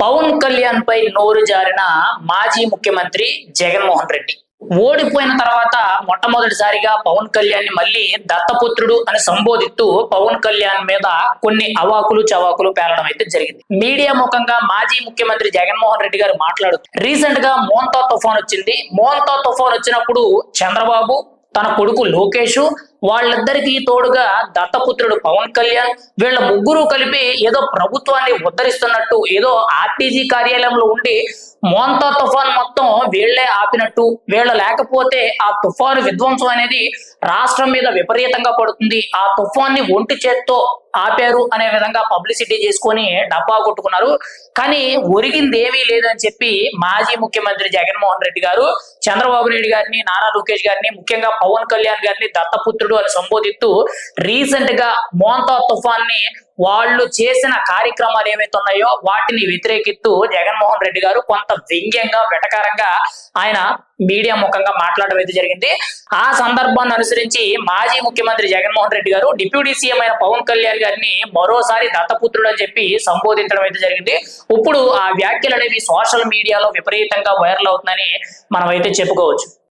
పవన్ కళ్యాణ్ పై నోరు జారిన మాజీ ముఖ్యమంత్రి జగన్మోహన్ రెడ్డి. ఓడిపోయిన తర్వాత మొట్టమొదటిసారిగా పవన్ కళ్యాణ్ని మళ్ళీ దత్తపుత్రుడు అని సంబోధిస్తూ పవన్ కళ్యాణ్ మీద కొన్ని అవాకులు చవాకులు పేలడం అయితే జరిగింది. మీడియా ముఖంగా మాజీ ముఖ్యమంత్రి జగన్మోహన్ రెడ్డి గారు మాట్లాడుతూ రీసెంట్గా మోంతా తుఫాన్ వచ్చింది. మోంతా తుఫాన్ వచ్చినప్పుడు చంద్రబాబు తన కొడుకు లోకేష్ వాళ్ళిద్దరికి తోడుగా దత్తపుత్రుడు పవన్ కళ్యాణ్ వీళ్ళ ముగ్గురు కలిపి ఏదో ప్రభుత్వాన్ని ఉద్ధరిస్తున్నట్టు ఏదో ఆర్టీజీ కార్యాలయంలో ఉండి మోంతా తుఫాన్ మొత్తం వీళ్ళే ఆపినట్టు వీళ్ళ లేకపోతే ఆ తుఫాను విధ్వంసం అనేది రాష్ట్రం మీద విపరీతంగా పడుతుంది. ఆ తుఫాన్ని ఒంటి చేత్తో ఆపారు అనే విధంగా పబ్లిసిటీ చేసుకొని డబ్బా కొట్టుకున్నారు. కానీ ఒరిగింది ఏమీ లేదని చెప్పి మాజీ ముఖ్యమంత్రి జగన్మోహన్ రెడ్డి గారు చంద్రబాబు నాయుడు గారిని నారా లోకేష్ గారిని ముఖ్యంగా పవన్ కళ్యాణ్ గారిని దత్తపుత్రుడు అని సంబోధిస్తూ రీసెంట్గా మోంతా తుఫాన్ని వాళ్ళు చేసిన కార్యక్రమాలు ఏవైతే ఉన్నాయో వాటిని వ్యతిరేకిస్తూ జగన్మోహన్ రెడ్డి గారు కొంత వ్యంగ్యంగా వెటకారంగా ఆయన మీడియా ముఖంగా మాట్లాడడం అయితే జరిగింది. ఆ సందర్భాన్ని అనుసరించి మాజీ ముఖ్యమంత్రి జగన్మోహన్ రెడ్డి గారు డిప్యూటీ సీఎం అయిన పవన్ కళ్యాణ్ గారిని మరోసారి దత్తపుత్రుడు అని చెప్పి సంబోధించడం అయితే జరిగింది. ఇప్పుడు ఆ వ్యాఖ్యలు అనేవి సోషల్ మీడియాలో విపరీతంగా వైరల్ అవుతుందని మనం అయితే చెప్పుకోవచ్చు.